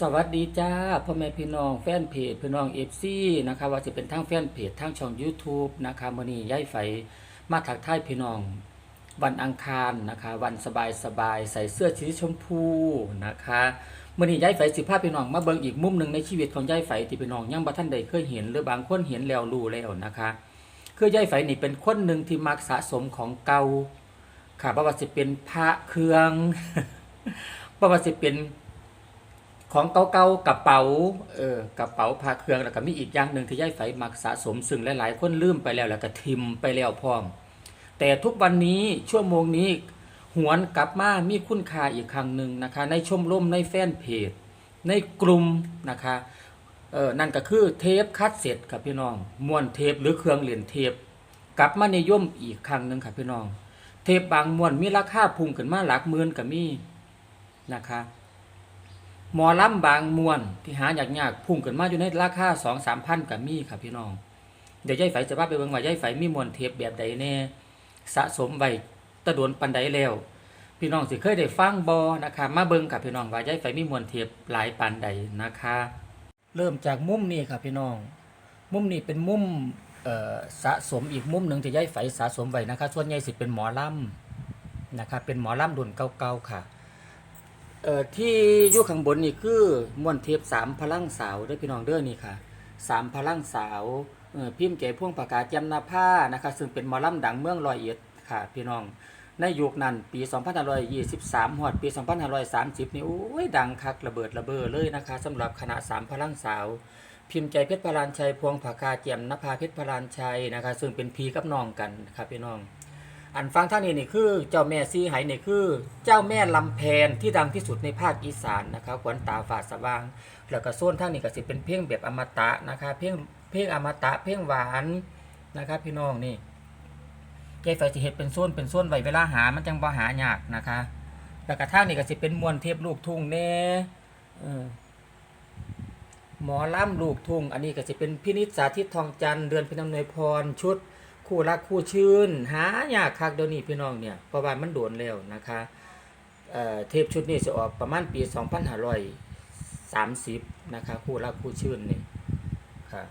สวัสดีจ้าพ่อแม่พี่น้องแฟนเพจพี่น้องเอฟซีนะคะว่าจะเป็นทั้งแฟนเพจทั้งช่อง YouTube นะคะมื่อนี้ย้ายไฟมาถักทายพี่น้อง วันอังคารนะคะ วันสบายสบายใส่เสื้อสีชมพูนะคะมื่อนี้ย้ายไฟสิพาพี่น้องมาเบิ่งอีกมุมหนึ่งในชีวิตของย้ายไฟที่พี่น้องยังบ่ท่านใดเคยเห็นหรือบางคนเห็นแล้วรู้แล้วนะคะคือย้ายไฟนี่เป็นคนหนึ่งที่มักสะสมของเก่าค่ะบ่ว่าจะเป็นพระเครื่องบ่ว่าจะเป็น ของเก่าๆกระเป๋าเออกระเป๋าพาเครื่องแล้วก็มีอีกอย่างหนึ่งที่ย่ายไฝมักสะสม ซึ่งหลายๆคนลืมไปแล้วแล้วก็ทิมไปแล้วพร้อม แต่ทุกวันนี้ชั่วโมงนี้หวนกลับมามีคุณค่าอีกครั้งหนึ่งนะคะ ในชมรมในแฟนเพจ ในกลุ่มนะคะเออนั่นก็คือเทปคัดเสร็จครับพี่น้องม้วนเทปหรือเครื่องเล่นเทป กลับมาในิยมอีกครั้งหนึ่งครับพี่น้อง เทปบางม้วนมีราคาพุ่งขึ้นมาหลักหมื่นก็มีนะคะ หมอลำบางมวนที่หายากยากๆพุ่งขึ้นมาอยู่ในราคาสองสามพันกับมีครับพี่น้อง เดี๋ยวยายไฝจะพาไปเบิ่งว่ายายไฝมีมวนเทปแบบใดแน่สะสมไว้ตะโดนปันใดแล้ว พี่น้องสิเคยได้ฟังบอนะคะมาเบิ่งกับพี่น้องว่ายายไฝมีมวนเทปหลายปันใดนะคะ เริ่มจากมุมนี้ครับพี่น้อง มุมนี้เป็นมุมสะสมอีกมุมหนึ่งที่ยายไฝสะสมไว้นะคะ ส่วนใหญ่สิเป็นหมอลำนะคะเป็นหมอลำรุ่นเก่าๆค่ะ เอ่อที่อยู่ข้างบนนี่คือมวนเทปสามพลังสาวเด้อพี่น้องเด้อนี่ค่ะสามพลังสาวเอ่อพิมพ์เก๋พ่วงประกาศจำนาผ้านะคะ ซึ่งเป็นหมอลำดังเมืองร้อยเอ็ดค่ะ พี่น้องในยุคนั้นปี 2523หอดปี 2530 นี่โอ้ยดังคักระเบิดระเบ้อเลยนะคะสำหรับคณะสามพลังสาว พิมพ์ใจเพชรพลานชัยพวงผากาเจียมนภาเพชรพลานชัยนะคะ ซึ่งเป็นพีกับน้องกันครับพี่น้อง อันฟังท่านนี้นี่คือเจ้าแม่ซีไหนี่คือ เจ้าแม่ลำแพนที่ดังที่สุดในภาคอีสานนะครับขวัญตาฝาดสว่าง แล้วก็โซนท่านนี้ก็สิเป็นเพลงแบบอมตะนะคะเพลงเพลงอมตะเพลงหวานนะครับพี่น้องนี่ยายไฟสิเฮ็ดเป็นโซนเป็นโซนไว้เวลาหามันจังบ่หายากนะคะแล้วก็ท่างนี้ก็สิเป็นมวลเทพลูกทุ่งแน่เอหมอล่ำลูกทุ่ง อันนี้ก็สิเป็นพินิจสาธิตทองจันทร์เดือนพินำนวยพรชุด คู่รักคู่ชื่น หายากคักเดี๋ยวนี้พี่น้องเนี่ยเพราะว่ามันโดนแล้วนะคะเอ่อเทปชุดนี้จะออกประมาณปี 2530 นะคะคู่รักคู่ชื่นนี่ค่ะ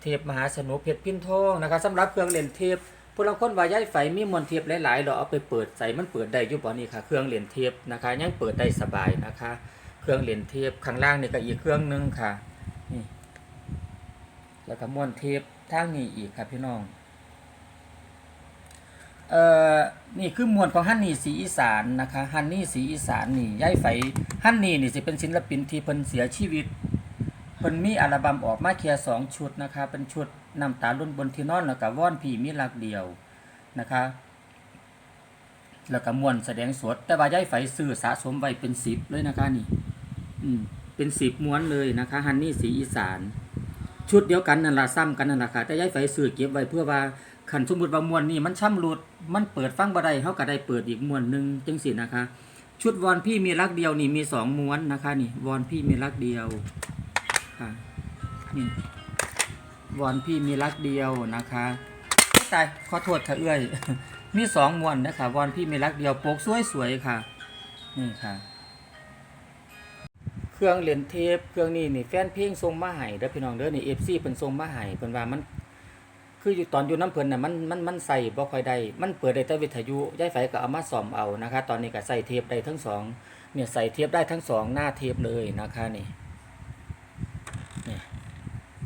เทปมหาสนุกเพชรพินทองนะคะสำหรับเครื่องเล่นเทปผู้ลังคนว่าย้ายไฟมีมวลเทปหลายๆเราเอาไปเปิดใส่มันเปิดได้อยู่บ่นี่ค่ะเครื่องเล่นเทปนะคะยังเปิดได้สบายนะคะ เครื่องเล่นเทปข้างล่างนี่ก็อีกเครื่องหนึงค่ะนี่แล้วก็ม้วนเทป ทางนี้อีกครับพี่น้องเอ่อนี่คือมวลของฮันนี่สีอีสานนะคะฮันนี่สีอีสานนี่ย้ายไฟฮันนี่นี่สิเป็นศิลปินที่เพิ่นเสียชีวิตเพิ่นมีอัลบั้มออกมาแค่สองชุดนะคะเป็นชุดน้ำตาลุ่นบนที่นอนแล้วก็ว่อนผีมีรักเดียวนะคะแล้วก็มวนแสดงสด แต่ว่าย้ายไฟซื้อสะสมไว้เป็นสิบเลยนะคะนี่อืมเป็นสิบม้วนเลยนะคะฮันนี่สีอีสาน ชุดเดียวกันนั่นละซ้ำกันนั่นละค่ะแต่ย้ายไฟซื้อเก็บไว้เพื่อว่าขันสมมติว่ามวนนี่มันช่ำรุดมันเปิดฟังบ่ได้เขาก็ได้เปิดอีกมวนหนึ่งจังสินะคะ ชุดวอนพี่มีรักเดียวนี่มีสองม้วนนะคะนี่วอนพี่มีรักเดียวค่ะนี่วอนพี่มีรักเดียวนะคะตายขอโทษค่ะเอื้อย มีสองมวนนะคะวอนพี่มีรักเดียวโปกสวยๆค่ะ นี่ค่ะ เครื่องเล่นเทปเครื่องนี้นี่แฟนเพลงส่งมาให้เด้อพี่น้องเด้อนี่ FC เพิ่นส่งมาให้เพิ่นว่ามัน คืออยู่ตอนอยู่น้ำเพิ่นน่ะมันมันมันใส่บ่ค่อยได้มันเปิดได้แต่วิทยุย้ายไฟก็เอามาซ่อมเอานะคะ ตอนนี้ก็ใส่เทปได้ทั้งสองเนี่ยใส่เทปได้ทั้งสองหน้าเทปเลยนะคะนี่นี่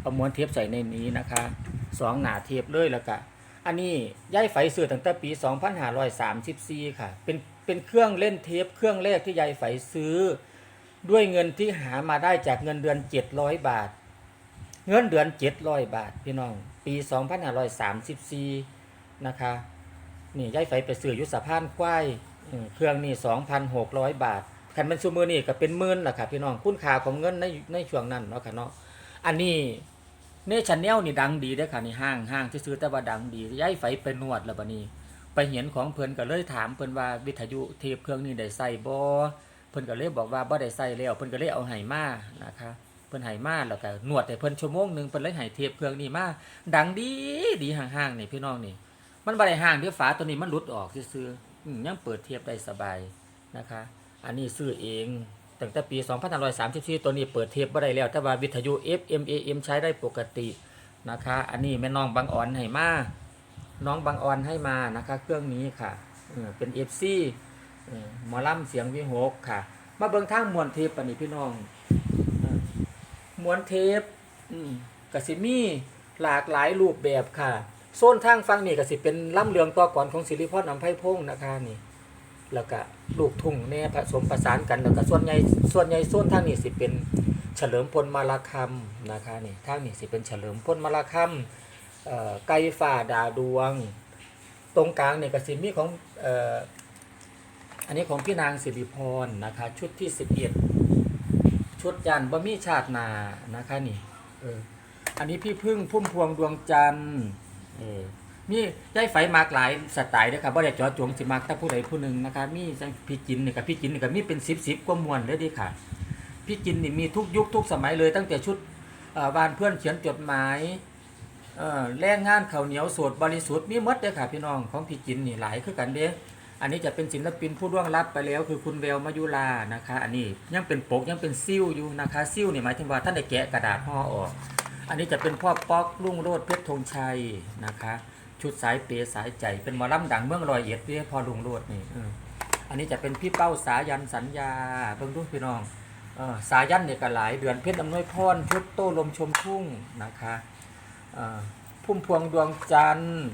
เอาม้วนเทปใส่ในนี้นะคะสองหน้าเทปเลยแล้วก็อันนี้ย้ายไฟซื้อตั้งแต่ปี 2534 ค่ะ เป็นเป็นเครื่องเล่นเทปเครื่องแรกที่ย้ายไฟซื้อ ด้วยเงินที่หามาได้จากเงินเดือน700บาท เงินเดือน700บาท พี่น้อง ปี2534นะคะนี่ย้ายไฟไปซื้อยุสะพานควายเครื่องนี่2,600บาทคันเป็นซูมือนี่ก็เป็นหมื่นล่ะค่ะพี่น้องคุณค่าของเงินในในช่วงนั้นเนาะค่ะเนาะอันนี้เนชันแนลนี่ดังดีเด้ค่ะนี่ห้างห้างที่ซื้อแต่ว่าดังดีย้ายไฟไปนวดแล้วบัดนี้ ไปเห็นของเพิ่นก็เลยถามเพิ่นว่าวิทยุเทปเครื่องนี้ได้ใส่บ่ พิ่นก็เลยบอกว่าบ่ได้ใส่แล้วเพิ่นก็เลยเอาให้มานะคะเพิ่นให้มาแล้วก็นวดให้เพิ่นชั่วโมงหนึงเพิ่นเลยให้เทปเครื่องนี้มาดังดีดีห่างๆนี่พี่น้องนี่ มันบ่ได้ห่างเที่ฝาตัวนี้มันหลุดออกซื่อๆยังเปิดเทปได้สบายนะคะ อันนี้ซื้อเองตั้งแต่ปี2534ตัวนี้เปิดเทปบ่ได้แล้ว แต่ว่าวิทยุ FM AM ใช้ได้ปกตินะคะ อันนี้แม่น้องบางอ่อนให้มาน้องบางอ่อนให้มานะคะ เครื่องนี้ค่ะเป็น FC หมอลำเสียงวิหกค่ะ มาเบิ่งทางมวนเทปปะนี่พี่น้องมวนเทปกสิมีหลากหลายรูปแบบค่ะโซนทางฟังนี่ก็สิเป็นล่ำเลืองตัวก่อนของสิริพรอำไพพงศ์นะคะนี่ แล้วก็ลูกทุ่งเนี่ยผสมประสานกันแล้วก็ส่วนใหญ่ส่วนใหญ่ส่วนทางนี้สิเป็นเฉลิมพลมาลาคำนะคะนี่ทางนี้สิเป็นเฉลิมพลมาลาคำไก่ฝ่าดาดวง ตรงกลางเนี่ยก็สิมีของเอันนี้ของพี่นางสิริพรนะคะ ชุดที่สิบเอ็ดชุดยันบะมี่ชาตินานะคะนี่เอออันนี้พี่พึ่งพุ่มพวงดวงจันทร์เออมีได้ไฟมากหลายสไตล์นะครับบ่ได้จอจวงสิมากแต่ผู้ใดผู้หนึ่งนะครับมีจังพี่จินนี่กับพี่จินนี่กับมีเป็นสิบสิบกว่ามวนเลยดิค่ะพี่จินนี่มีทุกยุคทุกสมัยเลยตั้งแต่ชุดเอ่อบ้านเพื่อนเขียนจดหมายเออแรงงานเขาเหนียวสดบริสุทธิ์มีมดเลยค่ะพี่น้องของพี่จินนี่หลายคือกันเด้ อันนี้จะเป็นศิลปินผู้ร่วงรับไปแล้ว คือคุณเวลมายุลานะคะ อันนี้ยังเป็นปกยังเป็นซิ่วอยู่นะคะซิ่วนี่หมายถึงว่าท่านได้แกะกระดาษห่อออก อันนี้จะเป็นพ่อป๊อกลุงโรดเพชรธงชัยนะคะ ชุดสายเปยสายใจเป็นหมอลำดังเมืองรอยเอ็ดเรียพอลุงโรดนี่อันนี้จะเป็นพี่เป้าสายันสัญญาเบิ่งดูพี่น้องออสายันเนี่ยก็หลายเดือนเพชรอำนวยพรชุดโต้ลมชมทุ่งนะคะอ่อพุ่มพวงดวงจันทร์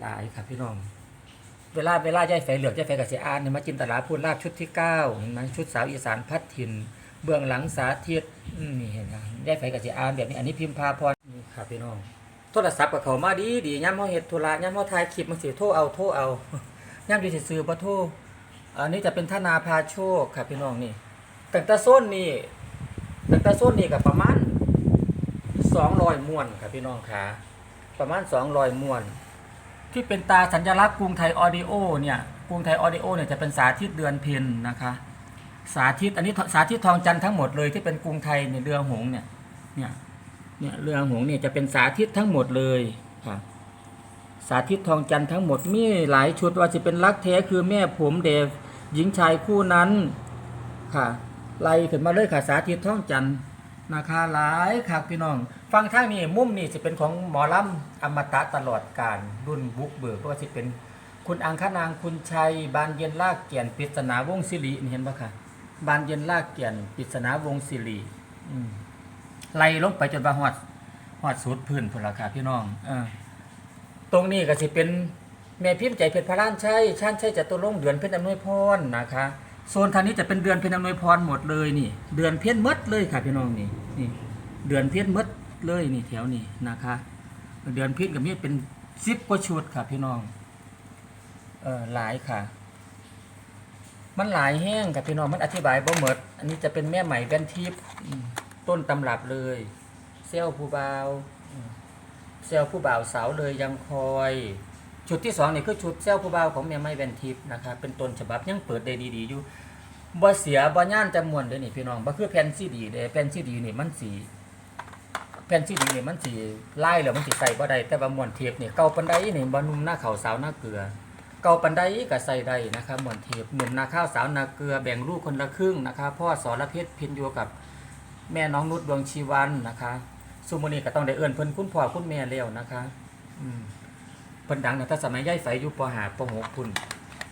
หลายครับพี่น้อง เวลาเวลาใจไฟเหลือกใจไฟกับเสียอานเนี่ยมาจินตลาพูดลาบชุดที่เก้าเห็นไหมชุดสาวอีสานพัดถิ่นเบื้องหลังสาธิตนี่เห็นไหมได้ไฟกับเสียอานแบบนี้อันนี้พิมพ์พาพรนี่ครับพี่น้องโทรศัพท์กับเขามาดีดีย่ำเขาเฮ็ดธุระย่ำเขาถ่ายคลิปมันสิโทรเอาโทรเอาย่ำดีสิซื้อบ่โทรอันนี้จะเป็นธนาพาโชคครับพี่น้องนี่ตั้งแต่โซนนี่ตั้งแต่โซนนี่กับประมาณ200ม้วนครับพี่น้องค่ะประมาณ200ม้วน ที่เป็นตาสัญลักษณ์กรุงไทยออดิโอเนี่ยกรุงไทยออดิโอเนี่ยจะเป็นสาธิตเดือนเพ็ญนะคะสาธิตอันนี้สาธิตทองจันทร์ทั้งหมดเลยที่เป็นกรุงไทยเนี่ยเรือหงส์เนี่ยเนี่ยเนี่ยเรือหงส์เนี่ยจะเป็นสาธิตทั้งหมดเลยค่ะสาธิตทองจันทร์ทั้งหมดมีหลายชุดว่าจะเป็นรักแท้คือแม่ผมเดฟหญิงชายคู่นั้นค่ะไล่ขึ้นมาเลยค่ะสาธิตทองจันทร์นะคะหลายค่ะพี่น้อง ฟังทางนี้มุมนี่จะเป็นของหมอลำอมตะตลอดการรุ่นบุกเบิกก็ว่าจะเป็น คุณอังคนางคุณชัย บานเย็นลากเกียนปริศนาวงศิรินี่เห็นปะคะบานเย็นลากเกียนปริศนาวงศิริอืมไล่ลงไปจนว่าฮอดฮอดสุดพื้นพุ่นราคาพี่น้องเออตรงนี้ก็สิเป็นแม่พิมพ์ใจเพชรพระล้านชัยชันชัยจะตุรงเดือนเพ็ญอำนวยพรนะคะโซนทางนี้จะเป็นเดือนเพ็ญอำนวยพรหมดเลยนี่ เดือนเพ็ญมดเลยค่ะพี่น้องนี่นี่ เดือนเพ็ญมด เลยนี่แถวนี้นะคะ เดือนพ็ญกับมีเป็นสิบกว่าชุดค่ะพี่น้องเออหลายค่ะ มันหลายแห้งกับพี่น้องมันอธิบายบ่หมดอันนี้จะเป็นแม่ใหม่แว่นทิพย์ต้นตำรับเลยเซลผู้บ่าวเซลผู้บ่าวสาวเลยยังคอยชุดที่สองนี่คือชุดเซลผู้บ่าวของแม่ไม้แวนทิพย์นะครับเป็นต้นฉบับยังเปิดได้ดีๆอยู่บ่เสียบ่ย่านจำมวนเด้อนี่พี่น้องบ่คือแผ่นซีดีเด้แผ่นซีดีนี่มันสี แผ่นซีดีนี่มันสีไล่แล้วมันสิใส่บ่ได้แต่ว่ามวนเทปนี่เก่าปานใดนี่บ่นุ่มหน้าเขาสาวหน้าเกลือ เก่าปันไดก็ใส่ได้นะครับมอนเทปหนุ่มนาข้าวสาวนาเกลือแบ่งลูกคนละครึ่งนะคะพ่อสอนละเพชรพินโยกับแม่น้องนุชดวงชีวันนะคะสุโมนีก็ต้องได้เอื้อนเพิ่นคุณพ่อคุณแม่แล้วนะคะอืมเพิ่นดังนะถ้าสมัยย่ายไฟอยู่ปหาปหกพุ่น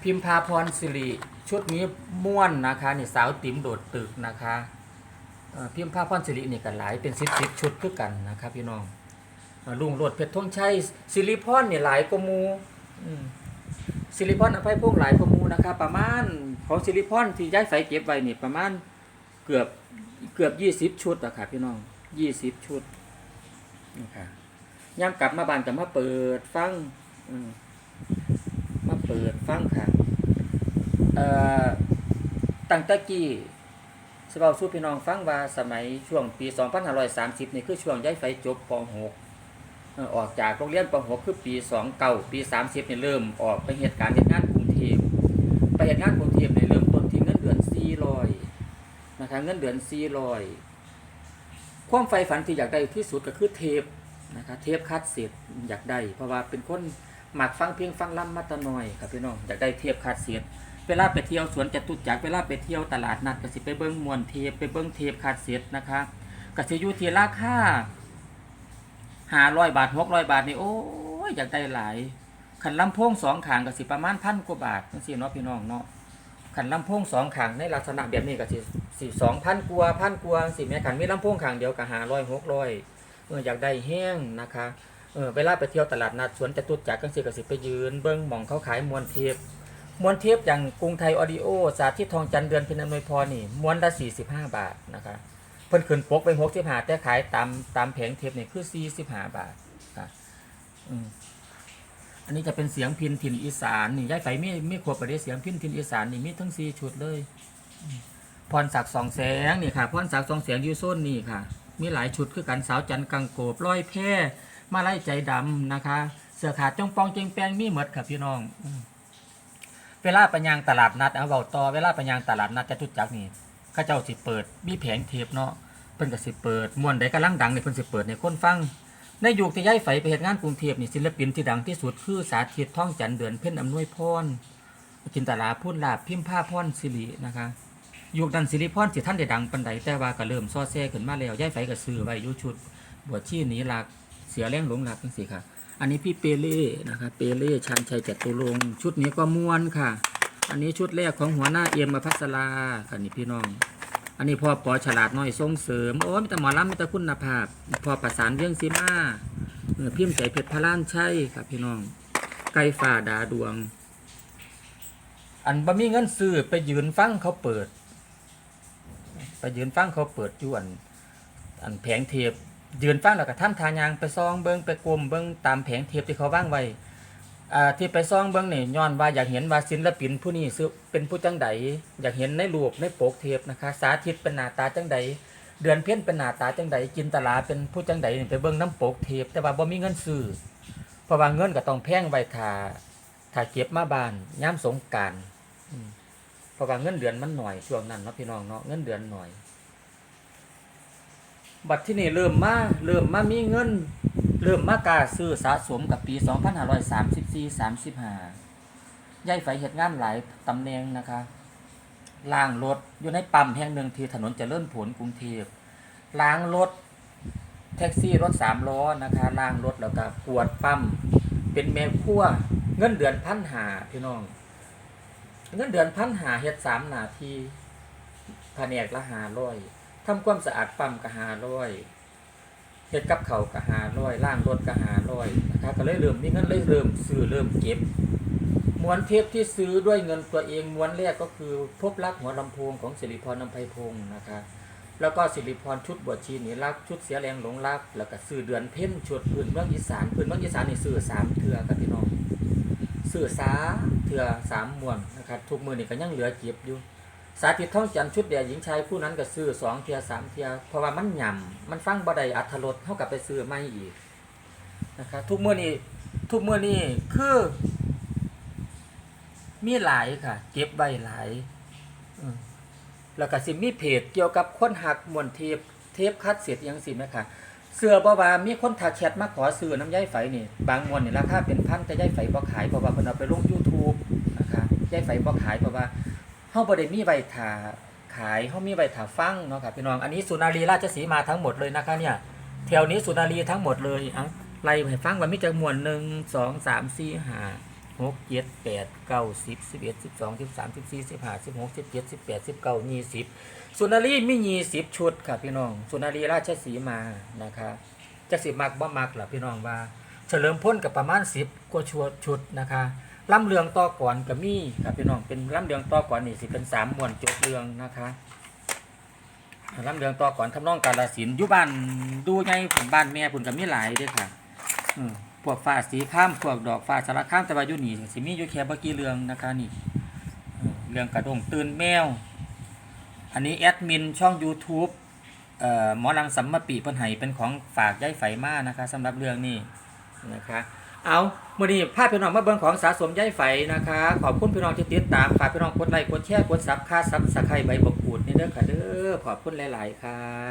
พิมพาพรสิริชุดนี้ม่วนนะคะนี่สาวติ๋มโดดตึกนะคะ พิมพาพรสิรินี่ก็หลายเป็นสิบสิบชุดคือกันนะครับพี่น้องลุงโรดเพชรทงชัยสิริพรนี่ยหลายกมูซิลิพอนอภัยพงหลายข้อมูนะครับประมาณของซิลิพอนที่ย้ายใส่เก็บไว้นี่ประมาณเกือบเกือบยี่สิบชุดอะครับพี่น้องยี่สิบชุดนะครับย่ำกลับมาบ้านกับมาเปิดฟังมาเปิดฟังค่ะตั้งแตะกี้ สเบาสู้พี่น้องฟังว่าสมัยช่วงปี 2530 นี่คือช่วงย้ายไฟจบป .6 อออกจากโรงเรียนป .6 คือปี29ปี 30เนี่เริ่มออกไปเหตุการณ์เหตุงานกรุงเทพไปเหตุงานกรุงเทพเนี่ยเริ่มต้นที่เงินเดือน 400นะคะเงินเดือน 400 ความใฝ่ฝันที่อยากได้ที่สุดก็คือเทปนะคะเทปคัดเสียดอยากได้เพราะว่าเป็นคนหมักฟังเพลงฟังล่ำมาตะน้อยครับพี่น้องอยากได้เทปคัดเสียด เวลาไปเที่ยวสวนจตุจักรเวลาไปเที่ยวตลาดนัดก็สิไปเบิ้งมวนเทปไปเบิ้งเทปคาสเซ็ตนะคะก็สิอยู่ที่ราคาห้าร้อยบาทหกร้อยบาทนี่โอ้ยอยากได้หลายขันลำโพงสองขางก็สิประมาณพันกว่าบาทจังซี่เนาะพี่น้องเนาะขันลำโพงสองขางในลักษณะแบบนี้ก็สิสิสองพันกว่าพันกว่าสิแม่ขันมีลำโพงขางเดียวก็ห้าร้อยหกร้อยเอออยากได้แห้งนะคะเออเวลาไปเที่ยวตลาดนัดสวนจตุจักรก็สิก็สิไปยืนเบิ้งมองเขาขายมวนเทป มวนเทปอย่างกรุงไทยออดิโอ สาธิตทองจันเดือนเพ็ญอำนวยพรนี่มวนละ 45 บาทนะคะเพิ่นขึ้นปกไป65แต่ขายตามตามแผงเทปนี่คือ45บาทค่ะอืมอันนี้จะเป็นเสียงพินถิ่นอีสานนี่ย้ายไฟไม่ไม่ขวบไปได้เสียงพินถิ่นอีสานนี่มีทั้ง4ชุดเลยพรศักดิ์สองแสงนี่ค่ะพรศักดิ์สองแสงยูโซนนี่ค่ะ มีหลายชุดคือกันสาวจันกังโกบร้อยแพร่มาไล่ใจดำนะคะ เสือขาดจ้องปองเจงแปงมีหมดค่ะพี่น้องอื เวลาไปยางตลาดนัดเอาเบาต่อเวลาไปยางตลาดนัดจตุจักนี่ข้าเจ้าสิเปิด มีแผงเทปเนาะเพิ่นก็สิเปิดมวนใดกำลังดังนี่เพิ่นสิเปิดในคนฟังในยุคที่ย้ายไฟไปเฮ็ดงานกรุงเทพนี่ศิลปินที่ดังที่สุดคือสาธิตท่องจันเดือนเพ็ญอำนวยพรจินตลาพูดลาบพิมพ์ผ้าพรสิรินะคะยุคนั้นสิริพรสิท่านได้ดังปานใดแต่ว่าก็เริ่มซ้อแซ่ขึ้นมาแล้วย้ายไฟก็ซื้อไว้ยู่ชุดบวชชีหนีหลักเสียแรงหลงหลักจังซี่ค่ะ อันนี้พี่เปเล่นะคะเปเล่ชานชัยจตุรงชุดนี้ก็ม่วนค่ะ อันนี้ชุดแรกของหัวหน้าเอียมมาพัสราค่ะนี่พี่น้อง อันนี้พ่อปอฉลาดน้อยส่งเสริมโอ้ยมีแต่หมอลำมีแต่คุณภาพพ่อประสานเรื่องซีมาเออพิมพ์ใจเพชรพระล้านใช่ครับพี่น้อง ไก่ฝ่าดาดวง อันบ่มีเงินซื้อไปยืนฟังเขาเปิด ไปยืนฟังเขาเปิดจวนอันแผงเทป ยืนฟังแล้วก็ท่านทานยางไปซองเบิงไปกลมเบิงตามแผงเทปที่เขาว่างไว้อ่าที่ไปซองเบิ่งนี่ย้อนว่าอยากเห็นว่าศิลปินผู้นี้ซื้อเป็นผู้จังใดอยากเห็นในรูปในโปกเทปนะคะ สาธิตเป็นหน้าตาจังใดเดือนเพ็ญเป็นหน้าตาจังใดจินตลาเป็นผู้จังใดนี่ไปเบิ่งน้ำปกเทปแต่ว่าบ่มีเงินซื้อเพราะว่าเงินก็ต้องแพงไว้ถ้าถ้าเก็บมาบ้านยามสงการเพราะว่าเงินเดือนมันหน่อยช่วงนั้นเนาะพี่น้องเนาะเงินเดือนหน่อย บัดที่นี่เริ่มมาเริ่มมามีเงิน เริ่มมากาซื้อสะสมกับปี 2534 35ย่ายไฟเหตุงานหลายตำแหน่งนะคะล้างรถอยู่ในปั๊มแห่งหนึ่งที่ถนนเจริญผลกรุงเทพล้างรถแท็กซี่รถสามล้อนะคะล้างรถแล้วก็กวดปั๊มเป็นแม่ครัวเงินเดือนพันหาพี่น้อง เงินเดือนพันหาเฮ็ดสามนาทีแผนกละหาร้อย ทำความสะอาดปั๊มก็หาร้อยเฮ็ดกับเขาก็หาร้อยล่างรถก็หาร้อยนะครับก็เลยเริ่มมีเงินเลยเริ่มซื้อเริ่มเก็บม้วนเทปที่ซื้อด้วยเงินตัวเองม้วนแรกก็คือพบรักหัวลำโพงของสิริพรนำไพพงศ์นะคะแล้วก็สิริพรชุดบวชชีนี่รักชุดเสียแรงหลงรัก แล้วก็ซื้อเดือนเพ่นชุดพื้นเมืองอีสานพื้นเมืองอีสานนี่ซื้อสามเทือกับพี่น้องซื้อสาเทือสามม้วนนะครับทุกมือนี่ก็ยังเหลือเก็บอยู่ สาธิตท่องจันชุดเดียหญิงชายผู้นั้นก็ซื้อสองเทียสามเทียเพราะว่ามันหย่ำมันฟังบ่ได้อัธรสเท่ากับไปซื้อไม่อีกนะครับทุกเมื่อนี้ทุกเมื่อนี้คือ มีหลายค่ะ เก็บไว้หลายแล้วก็สิมีเพจเกี่ยวกับคนหักมวนเทปเทปคัดเสียดยังสิแม่ค่ะเสื้อบ่ว่ามีคนทักแชทมาขอซื้อน้ำย่ายไฟนี่บางมวนนี่ราคาเป็นพันแต่ย่ายไฟบ่ขายเพราะว่าเพิ่นเอาไปลง YouTube นะคะย่ายไฟบ่ขายเพราะว่า เฮาบ่ได้มีใบถาขายเฮามีใบถาฟังเนาะครับพี่น้องอันนี้สุนารีราชสีมาทั้งหมดเลยนะคะเนี่ยแถวนี้สุนารีทั้งหมดเลยอะไล่ให้ฟังว่ามีจักมวลหนึ่งสองสามสี่ห้าหกเจ็ดแปดเก้าสิบสิบเอ็ดสิบสองสิบสามสิบสี่สิบห้าสิบหกสิบเจ็ดสิบแปดสิบเก้ายี่สิบสุนารีมียี่สิบชุดค่ะพี่น้อง สุนารีราชสีมานะคะจะสิบมักบ่มากหรอพี่น้องว่า เฉลิมพ่นกับประมาณสิบกว่าชุดชุดนะคะ ล่ำเรืองต่อก่อนกับมี่ครับพี่น้องเป็นล่ำเรืองต่อก่อนนี่สิเป็นสามมวนจบเรืองนะคะล่ำเรืองต่อก่อนทำนองกาลสินธุ์อยู่บ้านดูไงผมบ้านแม่ผมกับมี่หลายเด้วยค่ะพวกฟ้าสีข้ามพวกดอกฟ้าสารข้ามแต่ว่ายู่นี่สิมีอยู่แค่บกี่เรืองนะคะนี่เรืองกระดงตื่นแมว อันนี้แอดมินช่อง YouTube หมอลำสัมมาปีเพิ่นให้เป็นของฝากย้ายไฟมานะคะสำหรับเรื่องนี้นะคะ เอามื่อนี้ภาพพี่น้องมาเบิ่งของสะสมย้ายไฟนะคะ ขอบคุณพี่น้องที่ติดตามฝากพี่น้องกดไลค์กดแชร์กดซับค่าซับสไครต์ใบบกกูดนี่เด้อค่ะเด้อขอบคุณหลาย ๆ ค่ะ